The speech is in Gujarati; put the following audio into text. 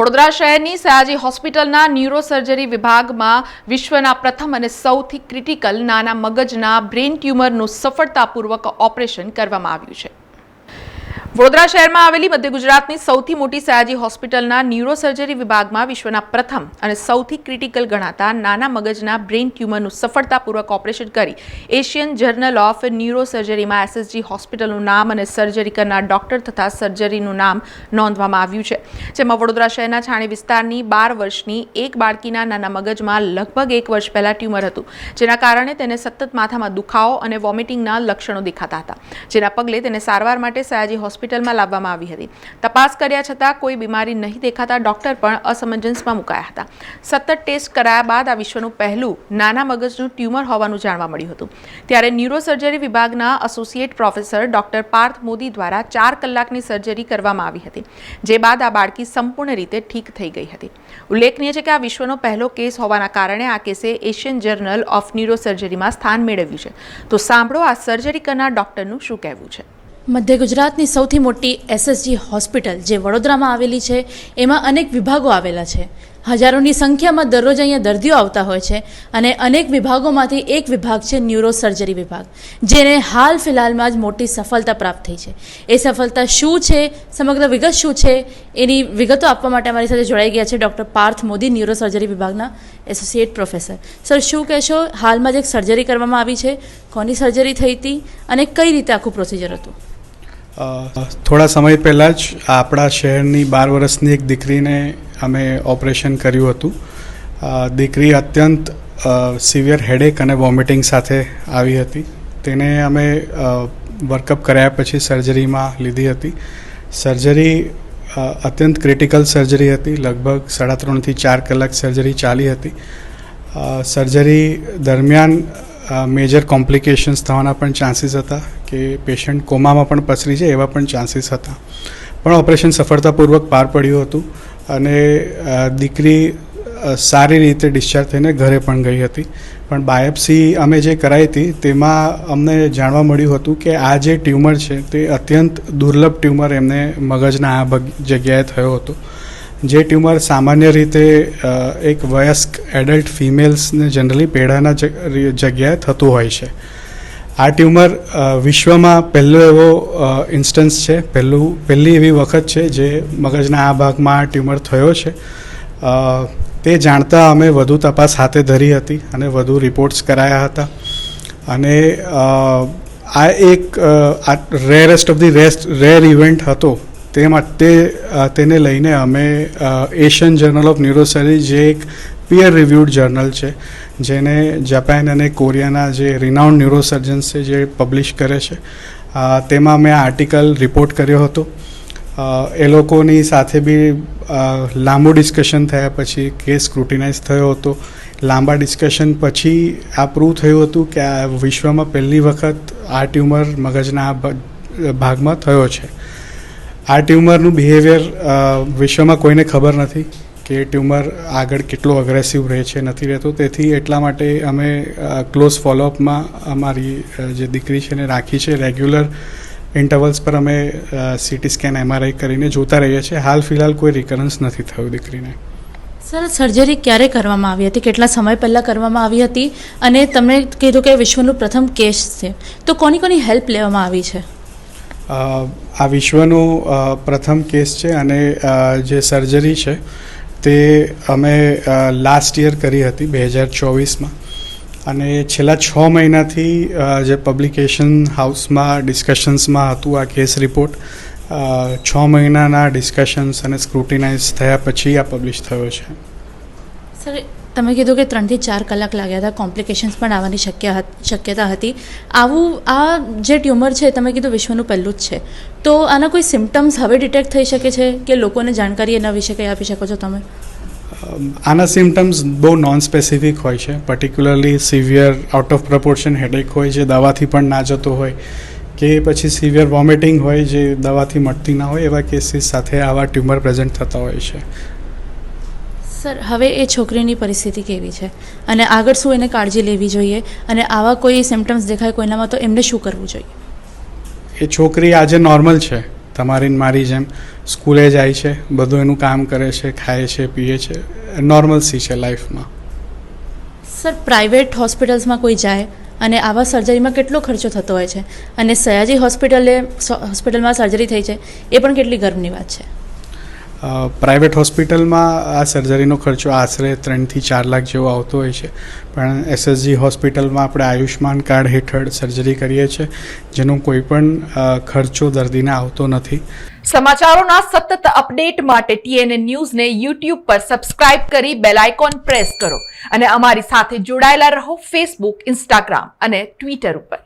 વડોદરા શહેરની સયાજી હોસ્પિટલના ન્યુરોસર્જરી વિભાગમાં વિશ્વના પ્રથમ અને સૌથી ક્રિટિકલ નાના મગજના બ્રેન ટ્યુમરનું સફળતાપૂર્વક ઓપરેશન કરવામાં આવ્યું છે. વડોદરા શહેરમાં આવેલી મધ્ય ગુજરાતની સૌથી મોટી સયાજી હોસ્પિટલના ન્યુરોસર્જરી વિભાગમાં વિશ્વના પ્રથમ અને સૌથી ક્રિટિકલ ગણાતા નાના મગજના બ્રેઇન ટ્યુમરનું સફળતાપૂર્વક ઓપરેશન કરી એશિયન જર્નલ ઓફ ન્યુરોસર્જરીમાં એસએસજી હોસ્પિટલનું નામ અને સર્જરી કરનાર ડોક્ટર તથા સર્જરીનું નામ નોંધવામાં આવ્યું છે. જેમાં વડોદરા શહેરના છાણી વિસ્તારની બાર વર્ષની એક બાળકીના નાના મગજમાં લગભગ એક વર્ષ પહેલા ટ્યુમર હતું, જેના કારણે તેને સતત માથામાં દુખાવો અને વોમિટિંગના લક્ષણો દેખાતા હતા. જેના પગલે તેને સારવાર માટે સયાજી હોસ્પિટલમાં લાવવામાં આવી હતી. તપાસ કર્યા છતાં કોઈ બીમારી નહીં દેખાતા ડોક્ટર પણ અસમંજસમાં મુકાયા હતા. સતત ટેસ્ટ કરાયા બાદ આ વિશ્વનું પહેલું નાના મગજનું ટ્યુમર હોવાનું જાણવા મળ્યું હતું. ત્યારે ન્યુરોસર્જરી વિભાગના associate professor doctor Parth Modi દ્વારા ચાર કલાકની સર્જરી કરવામાં આવી હતી, જે બાદ આ બાળકી સંપૂર્ણ રીતે ઠીક થઈ ગઈ હતી. ઉલ્લેખનીય છે કે આ વિશ્વનો પહેલો કેસ હોવાના કારણે આ કેસે એશિયન જર્નલ ઓફ ન્યુરોસર્જરીમાં સ્થાન મેળવ્યું છે. તો સાંભળો આ સર્જરી કરનાર ડોક્ટરનું શું કહેવું છે. મધ્ય ગુજરાતની સૌથી મોટી એસએસજી હોસ્પિટલ જે વડોદરામાં આવેલી છે, એમાં અનેક વિભાગો આવેલા છે. હજારોની સંખ્યામાં દરરોજ અહીંયા દર્દીઓ આવતા હોય છે અને અનેક વિભાગોમાંથી એક વિભાગ છે ન્યુરો સર્જરી વિભાગ, જેને હાલ ફિલહાલમાં જ મોટી સફળતા પ્રાપ્ત થઈ છે. એ સફળતા શું છે, સમગ્ર વિગત શું છે, એની વિગતો આપવા માટે અમારી સાથે જોડાઈ ગયા છે doctor Parth Modi, neuro surgery વિભાગના એસોસિએટ પ્રોફેસર. સર, શું કહેશો, હાલમાં જ એક સર્જરી કરવામાં આવી છે. કોની સર્જરી થઈ હતી અને કઈ રીતે આખું પ્રોસિજર હતું? થોડા સમય પહેલાં જ આપણા શહેરની બાર વર્ષની એક દીકરીને અમે ઓપરેશન કર્યું હતું. દીકરી અત્યંત સિવિયર હેડેક અને વોમિટિંગ સાથે આવી હતી. તેને અમે વર્કઅપ કર્યા પછી સર્જરીમાં લીધી હતી. સર્જરી અત્યંત ક્રિટિકલ સર્જરી હતી. લગભગ સાડા ત્રણથી ચાર કલાક સર્જરી ચાલી હતી. સર્જરી દરમિયાન મેજર કોમ્પ્લિકેશન્સ થવાના પણ ચાન્સીસ હતા. કે પેશન્ટ કોમામાં પણ પસરી જાય એવા પણ ચાન્સીસ હતા. પણ ઓપરેશન સફળતાપૂર્વક પાર પડ્યું હતું અને દીકરી સારી રીતે ડિસ્ચાર્જ થઈને ઘરે પણ ગઈ હતી. પણ બાયોપ્સી અમે જે કરાવી હતી તેમાં અમને જાણવા મળ્યું હતું કે આ જે ટ્યુમર છે તે અત્યંત દુર્લભ ટ્યુમર એમને મગજના આ જગ્યાએ થયો હતો. જે ટ્યુમર સામાન્ય રીતે એક વયસ્ક એડલ્ટ ફિમેલ્સને જનરલી પેઢાના જગ્યાએ થતું હોય છે. આ ટ્યુમર વિશ્વમાં પહેલો એવો ઇન્સ્ટન્સ છે. પહેલું, પહેલી એવી વખત છે જે મગજના આ ભાગમાં આ ટ્યુમર થયો છે. તે જાણતા અમે વધુ તપાસ હાથે ધરી હતી અને વધુ રિપોર્ટ્સ કરાયા હતા. અને આ એક rarest of the rest rare event હતો. તે માટે તેને લઈને અમે એશિયન જર્નલ ઓફ ન્યુરોસર્જરી જે એક પિયર રિવ્યુડ જર્નલ છે, જેને જાપાન અને કોરિયાના જે રિનાઉન્ડ ન્યુરોસર્જન્સ છે જે પબ્લિશ કરે છે. તેમાં મેં આર્ટિકલ રિપોર્ટ કર્યો હતો. એ લોકોની સાથે બી લાંબુ ડિસ્કશન થયા પછી કેસ સ્ક્રુટિનાઇઝ થયો હતો. લાંબા ડિસ્કશન પછી આ પ્રૂવ થયું હતું કે આ વિશ્વમાં પહેલી વખત આ ટ્યુમર મગજના આ ભાગમાં થયો છે. આ ટ્યુમરનું બિહેવિયર વિશ્વમાં કોઈને ખબર નથી. કે ટ્યુમર આગળ કેટલો અગ્રેસિવ રહે છે નથી રહેતો. તેથી એટલા માટે અમે ક્લોઝ ફોલોઅપમાં અમારી જે દીકરી છે એને રાખી છે રેગ્યુલર ઇન્ટરવલ્સ પર અમે સીટી સ્કેન એમઆરઆઈ કરીને જોતા રહીએ છીએ. હાલ ફિલહાલ કોઈ રિકરન્સ નથી થયું દીકરીને. સર સર્જરી ક્યારે કરવામાં આવી હતી? કેટલા સમય પહેલાં કરવામાં આવી હતી? અને તમે કીધું કે વિશ્વનું પ્રથમ કેસ છે. તો કોની કોની હેલ્પ લેવામાં આવી છે? આ વિશ્વનો પ્રથમ કેસ છે અને જે સર્જરી છે તે અમે લાસ્ટ યર કરી હતી, બે હજાર ચોવીસમાં. અને છેલ્લા છ મહિનાથી જે પબ્લિકેશન હાઉસમાં ડિસ્કશન્સમાં હતું આ કેસ રિપોર્ટ છ મહિનાના ડિસ્કશન્સ અને સ્ક્રુટિનાઇઝ થયા પછી આ પબ્લિશ થયો છે. સર તમે કીધું કે ત્રણથી ચાર કલાક લાગ્યા હતા કોમ્પ્લિકેશન્સ પણ આવવાની શક્ય શક્યતા હતી. આવું, આ જે ટ્યુમર છે, તમે કીધું વિશ્વનું પહેલું જ છે. તો આના કોઈ સિમ્ટમ્સ હવે ડિટેક્ટ થઈ શકે છે કે લોકોને જાણકારી એના વિશે કંઈ આપી શકો છો તમે? આના સિમ્ટમ્સ બહુ નોન સ્પેસિફિક હોય છે. Particularly severe out of proportion headache હોય જે દવાથી પણ ના જતો હોય, કે પછી સિવિયર વોમિટિંગ હોય જે દવાથી મટતી ના હોય, એવા કેસીસ સાથે આવા ટ્યુમર પ્રેઝન્ટ થતા હોય છે. સર હવે એ છોકરીની પરિસ્થિતિ કેવી છે? અને આગળ શું એને કાળજી લેવી જોઈએ? અને આવા કોઈ સિમ્ટમ્સ દેખાય કોઈનામાં તો એમને શું કરવું જોઈએ? એ છોકરી આજે નોર્મલ છે. તમારી મારી જેમ સ્કૂલે જાય છે બધું એનું કામ કરે છે ખાય છે પીએ છે. નોર્મલ સી છે લાઈફમાં સર પ્રાઇવેટ હોસ્પિટલ્સમાં કોઈ જાય અને આવા સર્જરીમાં કેટલો ખર્ચો થતો હોય છે? અને સયાજી હોસ્પિટલે હોસ્પિટલમાં સર્જરી થઈ છે એ પણ કેટલી ગર્વની વાત છે? પ્રાઇવેટ હોસ્પિટલમાં આ સર્જરીનો ખર્ચો આશરે ત્રણથી ચાર લાખ જેવો આવતો હોય છે. પણ એસએસજી હોસ્પિટલમાં આપણે આયુષ્યમાન કાર્ડ હેઠળ સર્જરી કરીએ છીએ, જેનો કોઈ પણ ખર્ચો દર્દીને આવતો નથી. સમાચારોના સતત અપડેટ માટે ટીએનએ ન્યૂઝને યુટ્યુબ પર સબસ્ક્રાઇબ કરી બેલ આઇકોન પ્રેસ કરો અને અમારી સાથે જોડાયેલા રહો ફેસબુક ઇન્સ્ટાગ્રામ અને ટ્વિટર ઉપર.